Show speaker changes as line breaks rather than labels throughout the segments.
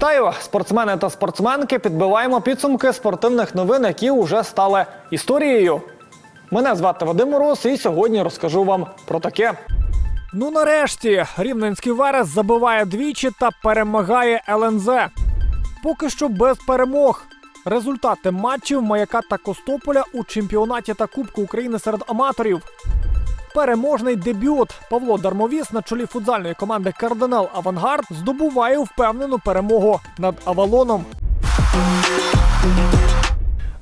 Вітаю, спортсмени та спортсменки. Підбиваємо підсумки спортивних новин, які вже стали історією. Мене звати Вадим Мороз, і сьогодні розкажу вам про таке. Ну нарешті рівненський верес забиває двічі та перемагає ЛНЗ. Поки що без перемог. Результати матчів Маяка та Костополя у чемпіонаті та Кубку України серед аматорів. Переможний дебют Павло Дармовіс на чолі футзальної команди Кардинал Авангард здобуває впевнену перемогу над Авалоном.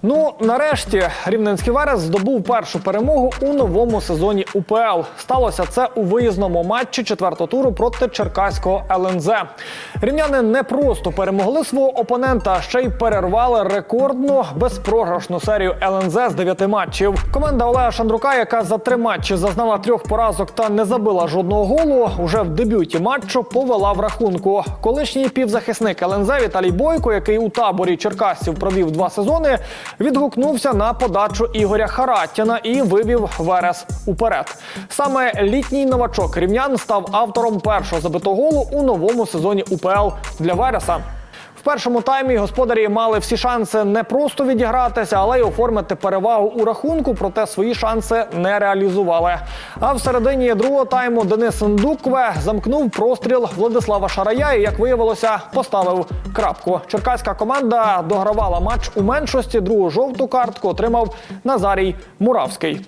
Ну, нарешті рівненський верес здобув першу перемогу у новому сезоні УПЛ. Сталося це у виїзному матчі четвертого туру проти черкаського ЛНЗ. Рівняни не просто перемогли свого опонента, а ще й перервали рекордну безпрограшну серію ЛНЗ з дев'яти матчів. Команда Олега Шандрука, яка за три матчі зазнала трьох поразок та не забила жодного голу, уже в дебюті матчу повела в рахунку. Колишній півзахисник ЛНЗ Віталій Бойко, який у таборі черкасців провів два сезони, відгукнувся на подачу Ігоря Харатіна і вивів Верес уперед. Саме літній новачок рівнян став автором першого забитого голу у новому сезоні УПЛ для Вереса. В першому таймі господарі мали всі шанси не просто відігратися, але й оформити перевагу у рахунку, проте свої шанси не реалізували. А в середині другого тайму Денис Ндукве замкнув простріл Владислава Шарая і, як виявилося, поставив крапку. Черкаська команда догравала матч у меншості. Другу жовту картку отримав Назарій Муравський.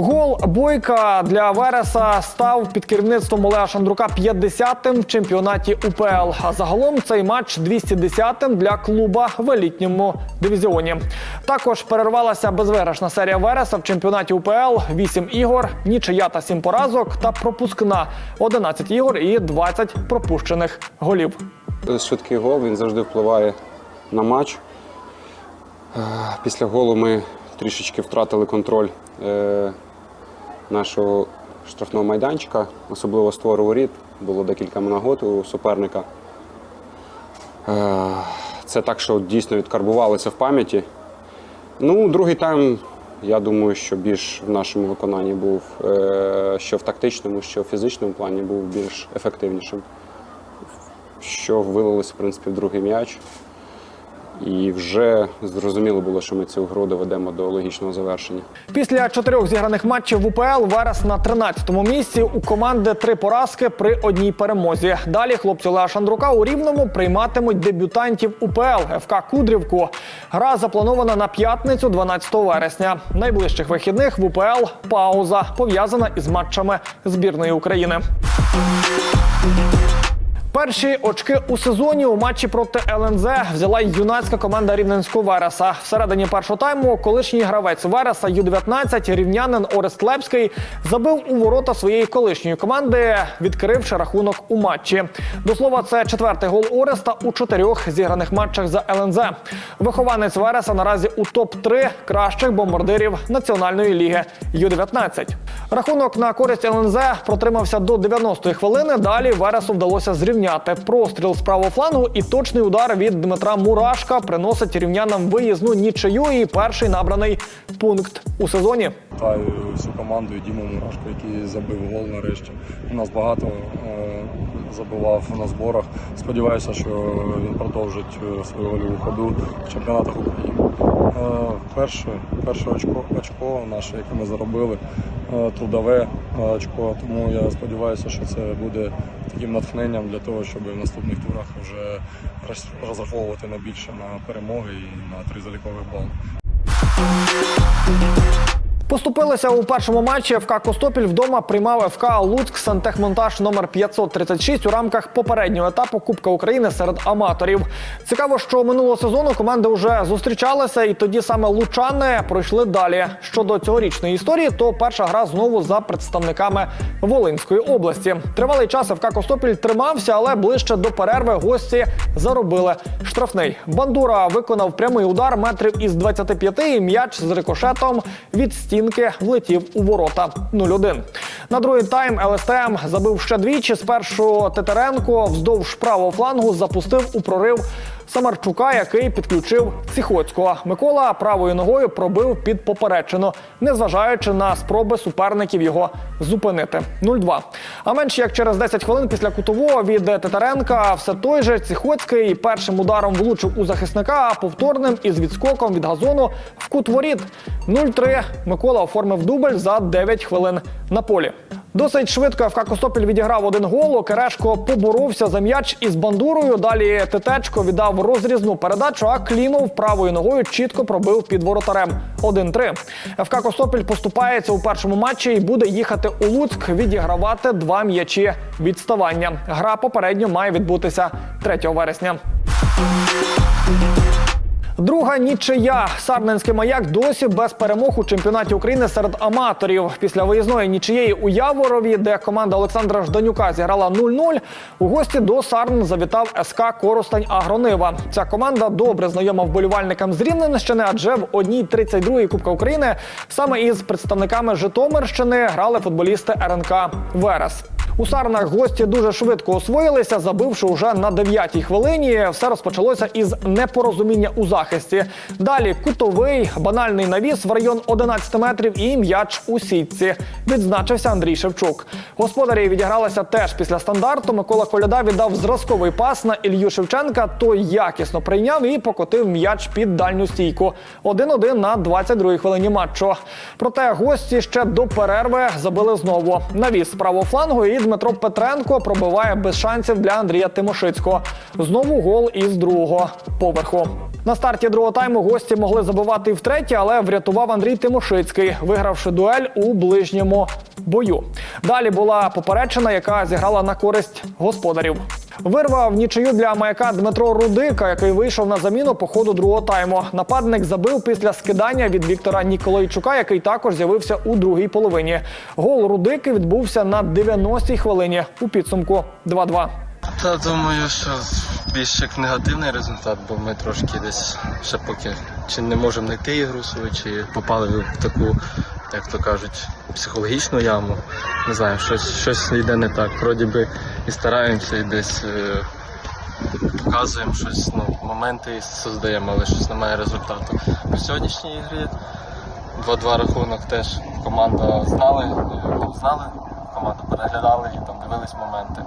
Гол Бойка для Вереса став під керівництвом Олега Шандрука 50-тим в чемпіонаті УПЛ. А загалом цей матч 210-тим для клуба в елітньому дивізіоні. Також перервалася безвиграшна серія Вереса в чемпіонаті УПЛ. 8 ігор, нічия та 7 поразок та пропускна 11 ігор і 20 пропущених голів.
Швидкий гол він завжди впливає на матч. Е, Після голу ми трішечки втратили контроль е, нашого штрафного майданчика, особливо створу воріт. Було декілька нагод у суперника. Е, Це так, що дійсно відкарбувалося в пам'яті. Ну, другий тайм, я думаю, що більш в нашому виконанні був, е, що в тактичному, що в фізичному плані був більш ефективнішим що вилилось в принципі в другий м'яч. І вже зрозуміло було, що ми цю гру доведемо до логічного завершення.
Після чотирьох зіграних матчів в УПЛ Верес на 13-му місці. У команди три поразки при одній перемозі. Далі хлопці Леа Шандрука у Рівному прийматимуть дебютантів УПЛ ФК Кудрівку. Гра запланована на п'ятницю, 12 вересня. Найближчих вихідних в УПЛ пауза пов'язана із матчами збірної України. Перші очки у сезоні у матчі проти ЛНЗ взяла юнацька команда рівненського Вереса. Всередині першого тайму колишній гравець Вереса Ю-19 рівнянин Орест Лепський забив у ворота своєї колишньої команди, відкривши рахунок у матчі. До слова, це четвертий гол Ореста у чотирьох зіграних матчах за ЛНЗ. Вихованець Вереса наразі у топ-3 кращих бомбардирів національної ліги Ю-19. Рахунок на користь ЛНЗ протримався до 90-ї хвилини. Далі Вересу вдалося зрівняти простріл з правого флангу і точний удар від Дмитра Мурашка приносить рівнянам виїзну нічию і перший набраний пункт у сезоні.
Вітаю всю команду і Діму Мурашко, який забив гол нарешті. У нас багато е, забивав на зборах. Сподіваюся, що він продовжить е, свою гольову ходу в чемпіонатах України. Е, перше, перше очко, очко наше, яке ми заробили, е, трудове е, очко. Тому я сподіваюся, що це буде таким натхненням для того, щоб в наступних турах вже розраховувати на більше на перемоги і на три залікових.
Поступилися у першому матчі ФК Костопіль вдома приймав ФК Луцьк Сантехмонтаж номер 536 у рамках попереднього етапу Кубка України серед аматорів. Цікаво, що минулого сезону команди вже зустрічалися, і тоді саме лучани пройшли далі. Щодо цьогорічної історії, то перша гра знову за представниками Волинської області. Тривалий час ФК Костопіль тримався, але ближче до перерви гості заробили штрафний. Бандура виконав прямий удар метрів із 25 і м'яч з рикошетом від стінки влетів у ворота 0-1. На другий тайм ЛСТМ забив ще двічі. Спершу Тетеренко вздовж правого флангу запустив у прорив Самарчука, який підключив Ціхоцького. Микола правою ногою пробив під поперечину, незважаючи на спроби суперників його зупинити. 0-2. А менш як через 10 хвилин після кутового від Титаренка все той же Ціхоцький першим ударом влучив у захисника, а повторним із відскоком від газону в кут воріт. 0-3. Микола оформив дубль за 9 хвилин на полі. Досить швидко ФК Костопіль відіграв один гол. Керешко поборовся за м'яч із бандурою. Далі Тетечко віддав розрізну передачу, а Клімов правою ногою чітко пробив під воротарем. 1-3. ФК Костопіль поступається у першому матчі і буде їхати у Луцьк відігравати два м'ячі відставання. Гра попередньо має відбутися 3 вересня. Друга нічия. Сарненський маяк досі без перемог у чемпіонаті України серед аматорів. Після виїзної нічиєї у Яворові, де команда Олександра Жданюка зіграла 0-0, у гості до Сарн завітав СК Коростень Агронива. Ця команда добре знайома вболівальникам з Рівненщини, адже в одній 32-й Кубка України саме із представниками Житомирщини грали футболісти РНК Верес. У Сарнах гості дуже швидко освоїлися, забивши уже на 9-й хвилині. Все розпочалося із непорозуміння у захисті. Далі кутовий, банальний навіс в район 11 метрів і м'яч у сітці. Відзначився Андрій Шевчук. Господарі відігралися теж після стандарту. Микола Коляда віддав зразковий пас на Ілью Шевченка. Той якісно прийняв і покотив м'яч під дальню стійку. 1-1 на 22-й хвилині матчу. Проте гості ще до перерви забили знову. Навіс з правого флангу і Дмитро Петренко пробиває без шансів для Андрія Тимошицького. Знову гол із другого поверху. На старті другого тайму гості могли забивати і втретє, але врятував Андрій Тимошицький, вигравши дуель у ближньому бою. Далі була поперечина, яка зіграла на користь господарів. Вирвав нічию для маяка Дмитро Рудика, який вийшов на заміну по ходу другого тайму. Нападник забив після скидання від Віктора Ніколайчука, який також з'явився у другій половині. Гол Рудики відбувся на 90-й хвилині у підсумку 2-2.
Та думаю, що більш як негативний результат, бо ми трошки десь ще поки чи не можемо знайти ігру свою, чи попали в таку, як то кажуть, психологічну яму. Не знаю, щось, щось йде не так. Вроді би і стараємося, і десь е, показуємо щось, ну, моменти создаємо, але щось немає результату. По сьогоднішній ігрі 2-2 рахунок теж команда знали, е, знали, команду переглядали і там дивились моменти.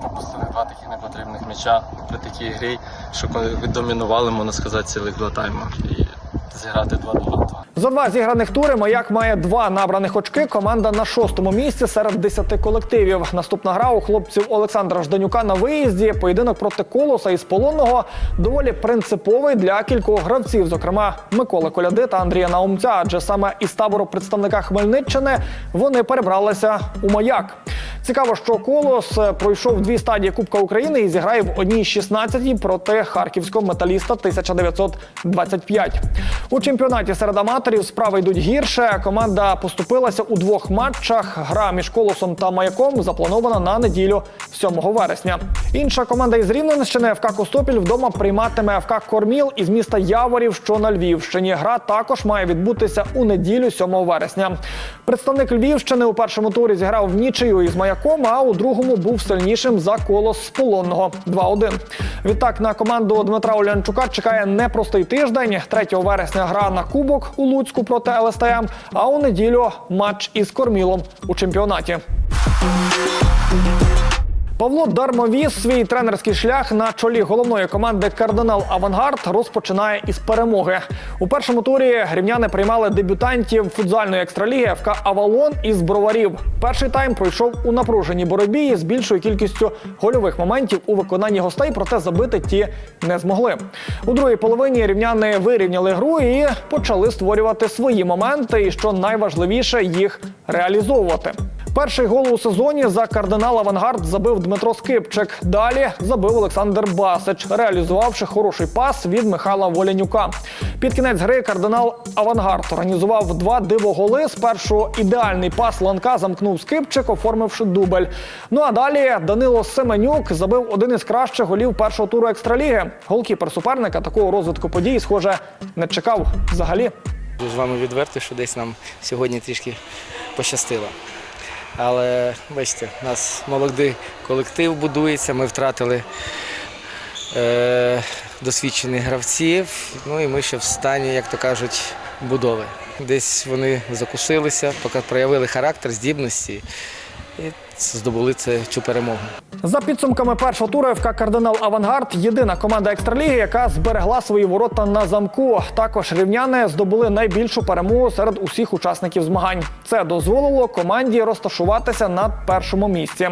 Пропустили два таких непотрібних м'яча при такій грі, що коли домінували, можна сказати, цілих два тайма І зіграти 2-2.
За два зіграних тури маяк має два набраних очки. Команда на шостому місці серед десяти колективів. Наступна гра у хлопців Олександра Жданюка на виїзді. Поєдинок проти колоса із полонного доволі принциповий для кількох гравців, зокрема Миколи Коляди та Андрія Наумця. Адже саме із табору представника Хмельниччини вони перебралися у маяк. Цікаво, що колос е, пройшов дві стадії Кубка України і зіграє в одній 16 проти харківського металіста 1925. У чемпіонаті серед аматорів справи йдуть гірше. Команда поступилася у двох матчах. Гра між колосом та маяком запланована на неділю 7 вересня. Інша команда із Рівненщини ФК Костопіль вдома прийматиме ФК Корміл із міста Яворів, що на Львівщині. Гра також має відбутися у неділю 7 вересня. Представник Львівщини у першому турі зіграв в нічию із маяком, а у другому був сильнішим за колос з полонного 2-1. Відтак на команду Дмитра Олянчука чекає непростий тиждень. 3 вересня гра на кубок у Луцьку проти ЛСТМ, а у неділю матч із Кормілом у чемпіонаті. Павло Дармовіс свій тренерський шлях на чолі головної команди Кардинал Авангард розпочинає із перемоги. У першому турі рівняни приймали дебютантів футзальної екстраліги ФК Авалон із броварів. Перший тайм пройшов у напруженій боротьбі з більшою кількістю гольових моментів у виконанні гостей, проте забити ті не змогли. У другій половині рівняни вирівняли гру і почали створювати свої моменти, і що найважливіше їх реалізовувати. Перший гол у сезоні за кардинал Авангард забив Дмитро Скипчик. Далі забив Олександр Басич, реалізувавши хороший пас від Михайла Волянюка. Під кінець гри кардинал Авангард організував два дивоголи. Спершу ідеальний пас Ланка замкнув Скипчик, оформивши дубль. Ну а далі Данило Семенюк забив один із кращих голів першого туру екстраліги. Голкіпер суперника такого розвитку подій, схоже, не чекав взагалі.
З вами відвертий, що десь нам сьогодні трішки пощастило. Але бачите, у нас молодий колектив будується, ми втратили е, досвідчених гравців. Ну і ми ще в стані, як то кажуть, будови. Десь вони закусилися, поки проявили характер, здібності і здобули це, цю перемогу.
За підсумками першого туру ФК Кардинал Авангард єдина команда екстраліги, яка зберегла свої ворота на замку. Також рівняни здобули найбільшу перемогу серед усіх учасників змагань. Це дозволило команді розташуватися на першому місці.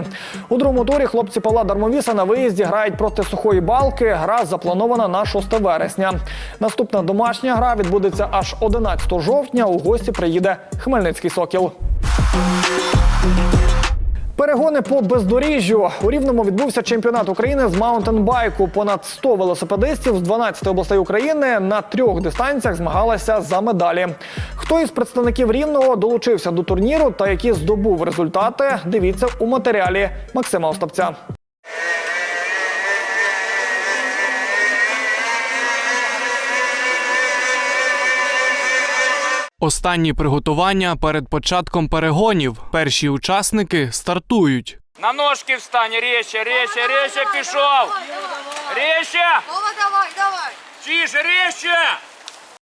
У другому турі хлопці Павла Дармовіса на виїзді грають проти сухої балки. Гра запланована на 6 вересня. Наступна домашня гра відбудеться аж 11 жовтня. У гості приїде Хмельницький Сокіл. Перегони по бездоріжжю у рівному відбувся чемпіонат України з маунтенбайку. Понад 100 велосипедистів з 12 областей України на трьох дистанціях змагалися за медалі. Хто із представників рівного долучився до турніру та які здобув результати, дивіться у матеріалі Максима Остапця.
Останні приготування перед початком перегонів. Перші учасники стартують.
На ножки встань, резче, резче, резче пішов. Резче,
Вова, давай, давай.
тише, резче.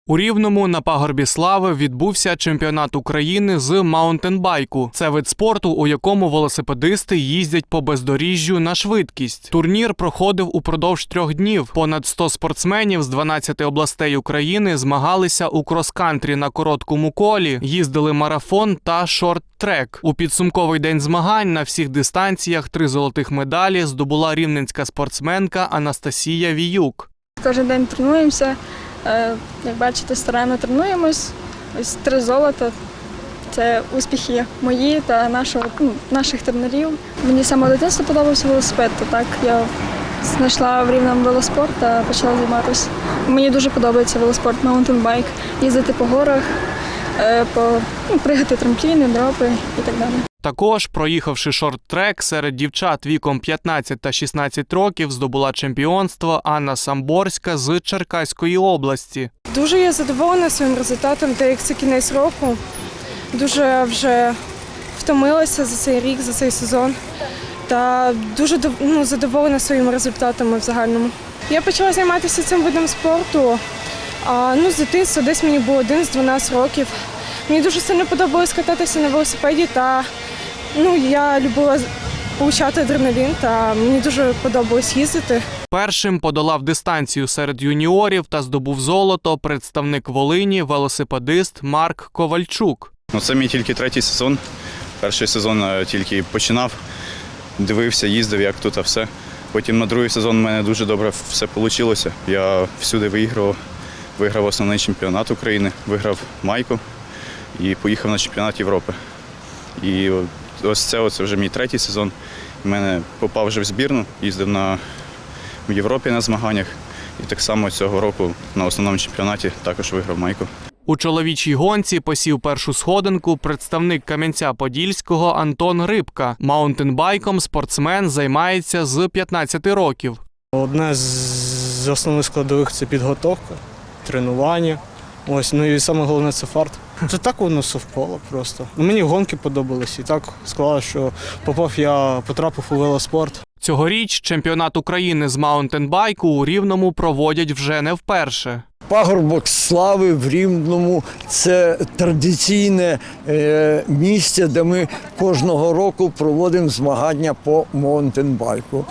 У Рівному на пагорбі слави відбувся чемпіонат України з маунтенбайку. Це вид спорту, у якому велосипедисти їздять по бездоріжжю на швидкість. Турнір проходив упродовж трьох днів. Понад 100 спортсменів з 12 областей України змагалися у крос-кантрі на короткому колі, їздили марафон та шорт-трек. У підсумковий день змагань на всіх дистанціях три золотих медалі здобула рівненська спортсменка Анастасія Віюк.
Кожен день тренуємося. Е, Як бачите, старанно тренуємось. Ось три золота. Це успіхи мої та нашого, ну, наших тренерів. Мені саме дитинство подобався велосипед, то так я знайшла в рівному велоспорт та почала займатися. Мені дуже подобається велоспорт, маунтенбайк, їздити по горах, е, по, ну, пригати трампліни, дропи і так далі.
Також, проїхавши шорт-трек, серед дівчат віком 15 та 16 років здобула чемпіонство Анна Самборська з Черкаської області.
Дуже я задоволена своїм результатом, так як це кінець року. Дуже вже втомилася за цей рік, за цей сезон. Та дуже ну, задоволена своїми результатами в загальному. Я почала займатися цим видом спорту а, ну, з дитинства, десь мені було 11-12 років. Мені дуже сильно подобалось кататися на велосипеді та ну, я любила получати адреналін та мені дуже подобалось їздити.
Першим подолав дистанцію серед юніорів та здобув золото представник Волині, велосипедист Марк Ковальчук.
Ну, це мій тільки третій сезон. Перший сезон е, тільки починав, дивився, їздив, як тут, а все. Потім на другий сезон у мене дуже добре все вийшло. Я всюди виграв, виграв основний чемпіонат України, виграв майку і поїхав на чемпіонат Європи. І ось це оце вже мій третій сезон. У мене попав вже в збірну, їздив на, в Європі на змаганнях. І так само цього року на основному чемпіонаті також виграв майку.
У чоловічій гонці посів першу сходинку представник Кам'янця-Подільського Антон Рибка. Маунтенбайком спортсмен займається з 15 років.
Одне з- з основних складових це підготовка, тренування. Ось, ну і саме головне це фарт. Це так воно совпало просто. Ну, Мені гонки подобались і так склалося, що попав я потрапив у велоспорт.
Цьогоріч чемпіонат України з маунтенбайку у Рівному проводять вже не вперше.
Пагорбок слави в Рівному це традиційне е, місце, де ми кожного року проводимо змагання по маунтенбайку.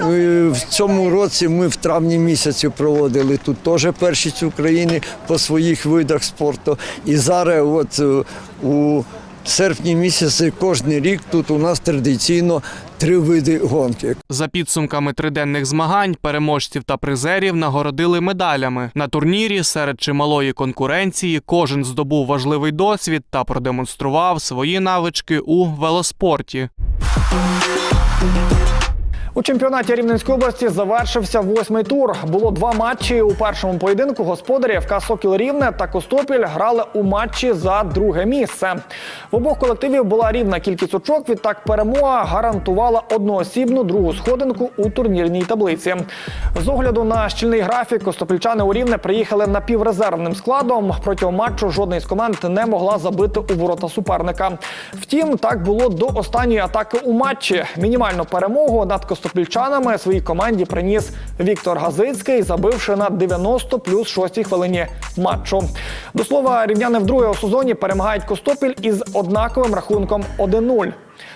Е, В цьому році ми в травні місяці проводили тут теж першість України по своїх видах спорту. І зараз, от е, у серпні місяці, кожен рік тут у нас традиційно три види гонки.
За підсумками триденних змагань переможців та призерів нагородили медалями. На турнірі серед чималої конкуренції кожен здобув важливий досвід та продемонстрував свої навички у велоспорті.
У чемпіонаті Рівненської області завершився восьмий тур. Було два матчі. У першому поєдинку господарі ФК Сокіл Рівне та Костопіль грали у матчі за друге місце. В обох колективів була рівна кількість очок. Відтак перемога гарантувала одноосібну другу сходинку у турнірній таблиці. З огляду на щільний графік костопільчани у Рівне приїхали напіврезервним складом. Протягом матчу жодна із команд не могла забити у ворота суперника. Втім, так було до останньої атаки у матчі. Мінімальну перемогу над Костопільчанами костопільчанами своїй команді приніс Віктор Газицький, забивши на 90 плюс 6 хвилині матчу. До слова, рівняни вдруге у сезоні перемагають Костопіль із однаковим рахунком 1-0.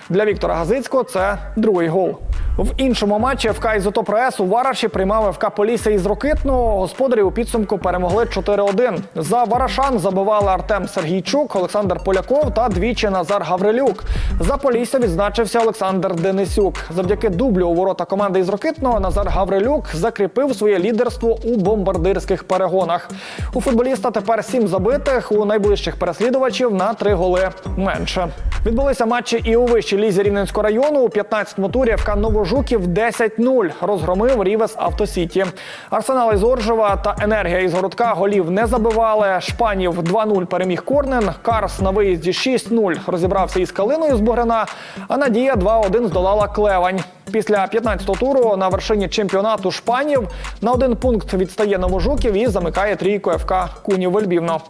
Для Віктора Газицького це другий гол. В іншому матчі ФК «Ізотоп РС» у Вараші приймав ФК Полісся із Рокитного. Господарі у підсумку перемогли 4-1. За Варашан забивали Артем Сергійчук, Олександр Поляков та двічі Назар Гаврилюк. За Полісся відзначився Олександр Денисюк. Завдяки дублю у ворота команди із Рокитного Назар Гаврилюк закріпив своє лідерство у бомбардирських перегонах. У футболіста тепер сім забитих у найближчих переслідувачів на три голи менше. Відбулися матчі і у вищій лізі Рівненського району. У 15-му турі ФК Новожуків 10-0 розгромив Рівес Автосіті. Арсенал із Оржева та енергія із городка голів не забивали. Шпанів 2-0 переміг Корнен. Карс на виїзді 6-0 розібрався із Калиною з Бугрина. А Надія 2-1 здолала Клевань. Після 15-го туру на вершині чемпіонату Шпанів на один пункт відстає Новожуків і замикає трійку ФК Кунів Вельбівно.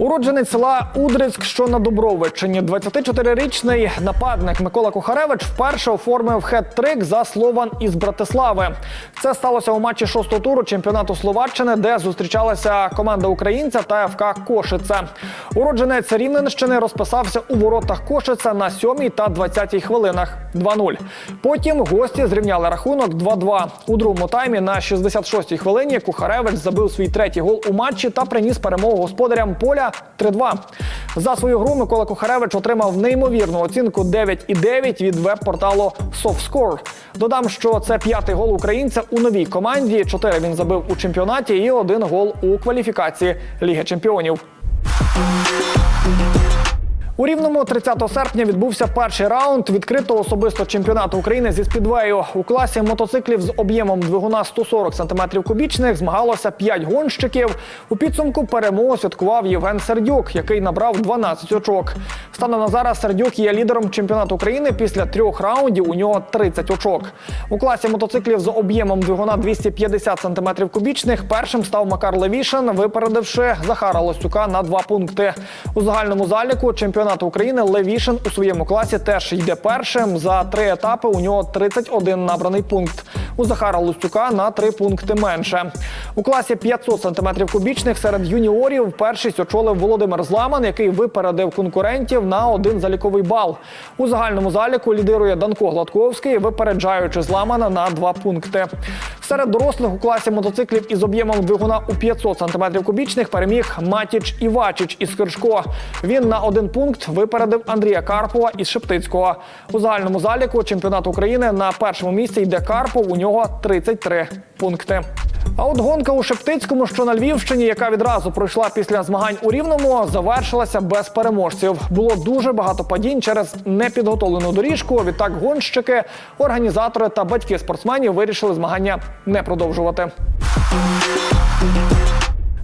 Уродженець села Удрицьк, що на Дубровичині, 24-річний нападник Микола Кухаревич вперше оформив хет-трик за Слован із Братислави. Це сталося у матчі шостого туру чемпіонату Словаччини, де зустрічалася команда українця та ФК Кошице. Уродженець Рівненщини розписався у воротах Кошице на 7 та 20 хвилинах 2-0. Потім гості зрівняли рахунок 2-2. У другому таймі на 66-й хвилині Кухаревич забив свій третій гол у матчі та приніс перемогу господарям поля 3-2. За свою гру Микола Кухаревич отримав неймовірну оцінку 9,9 від веб-порталу SoftScore. Додам, що це п'ятий гол українця у новій команді. Чотири він забив у чемпіонаті і один гол у кваліфікації Ліги Чемпіонів. У рівному 30 серпня відбувся перший раунд відкритого особисто чемпіонату України зі спідвею. У класі мотоциклів з об'ємом двигуна 140 см кубічних змагалося 5 гонщиків. У підсумку перемогу святкував Євген Сердюк, який набрав 12 очок. Станом на зараз Сердюк є лідером чемпіонату України. Після трьох раундів у нього 30 очок. У класі мотоциклів з об'ємом двигуна 250 см кубічних першим став Макар Левішин, випередивши Захара Лостюка на два пункти. У загальному заліку чемпіонату України Левішин у своєму класі теж йде першим. За три етапи у нього 31 набраний пункт. У Захара Лустюка на три пункти менше. У класі 500 см кубічних серед юніорів першість очолив Володимир Зламан, який випередив конкурентів на один заліковий бал. У загальному заліку лідирує Данко Гладковський, випереджаючи Зламана на два пункти. Серед дорослих у класі мотоциклів із об'ємом двигуна у 500 см кубічних переміг Матіч Івачич із Киршко. Він на один пункт випередив Андрія Карпова із Шептицького. У загальному заліку чемпіонату України на першому місці йде Карпов. У нього 33 пункти. А от гонка у Шептицькому, що на Львівщині, яка відразу пройшла після змагань у Рівному, завершилася без переможців. Було дуже багато падінь через непідготовлену доріжку. Відтак гонщики, організатори та батьки спортсменів вирішили змагання не продовжувати.